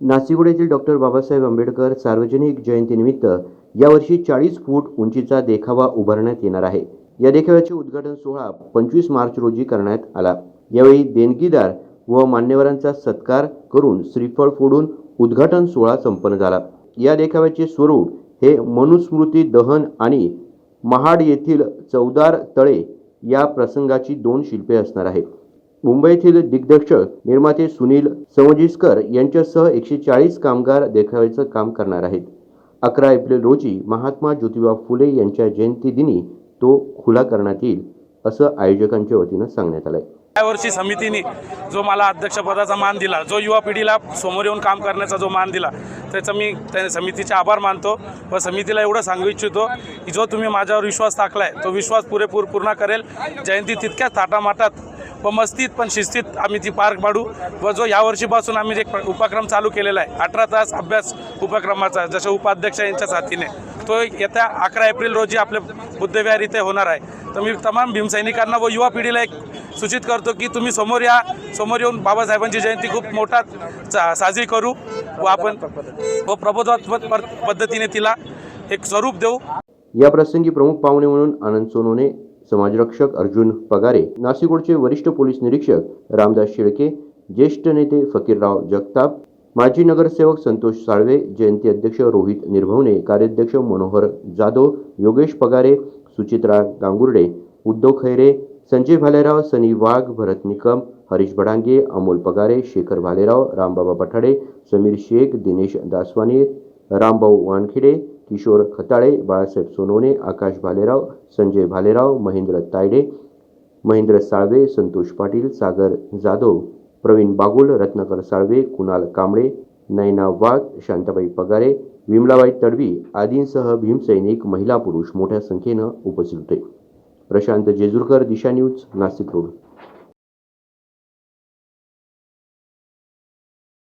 नाशिक येथील डॉक्टर बाबासाहेब आंबेडकर सार्वजनिक जयंतीनिमित्त यावर्षी चाळीस फूट उंचीचा देखावा उभारण्यात येणार आहे. या देखाव्याचे उद्घाटन सोहळा पंचवीस मार्च रोजी करण्यात आला. यावेळी देणगीदार व मान्यवरांचा सत्कार करून श्रीफळ फोडून उद्घाटन सोहळा संपन्न झाला. या देखाव्याचे स्वरूप हे मनुस्मृती दहन आणि महाड येथील चौदार तळे या प्रसंगाची दोन शिल्पे असणार आहेत. मुंबईतील दिग्दर्शक निर्माते सुनील समजिस्कर यांच्यासह एकशे चाळीस कामगार देखाव्याचं काम करणार आहेत. अकरा एप्रिल रोजी महात्मा ज्योतिबा फुले यांच्या जयंतीदिनी तो खुला करण्यात येईल असं आयोजकांच्या वतीनं सांगण्यात आलंय. यावर्षी समितीने जो मला अध्यक्षपदाचा मान दिला जो युवा पिढीला समोर येऊन काम करण्याचा जो मान दिला त्याचा मी त्या समितीचे आभार मानतो व समितीला एवढं सांगू इच्छितो की जो तुम्ही माझ्यावर विश्वास टाकलाय तो विश्वास पुरेपूर पूर्ण करेल. जयंती तितक्याच थाटामाटात व मस्तीत पण शिस्तीत आम्ही ती पार पाडू व जो यावर्षीपासून आम्ही जे एक उपक्रम चालू केलेला आहे अठरा तास अभ्यास उपक्रमाचा जसं उपाध्यक्ष यांच्या साथीने तो येत्या अकरा एप्रिल रोजी आपल्या बुद्धविहार इथे होणार आहे. तर मी तमाम भीमसैनिकांना व युवा पिढीला एक सूचित करतो की तुम्ही समोर या समोर येऊन बाबासाहेबांची जयंती खूप मोठा सा- साजरी करू व आपण व प्रबोधात्मक पद्धतीने तिला एक स्वरूप देऊ. या प्रसंगी प्रमुख पाहुणे म्हणून आनंद सोनोने समाजरक्षक अर्जुन पगारे नाशिकोडचे वरिष्ठ पोलीस निरीक्षक रामदास शेळके ज्येष्ठ नेते फकीरराव जगताप माजी नगरसेवक संतोष साळवे जयंती अध्यक्ष रोहित निर्भवणे कार्याध्यक्ष मनोहर जाधव योगेश पगारे सुचित्रा गांगुर्डे उद्धव खैरे संजय भालेराव सनी वाघ भरत निकम हरीश भडांगे अमोल पगारे शेखर भालेराव रामबाबा पठाडे समीर शेख दिनेश दासवानी रामभाऊ वानखेडे किशोर खताळे बाळासाहेब सोनवणे आकाश भालेराव संजय भालेराव महेंद्र तायडे महेंद्र साळवे संतोष पाटील सागर जाधव प्रवीण बागुल रत्नाकर साळवे कुणाल कांबळे नयना वाघ शांताबाई पगारे विमलाबाई तडवी आदींसह भीमसैनिक महिला पुरुष मोठ्या संख्येनं उपस्थित होते. Prashant Jejurkar Disha news Nashik road.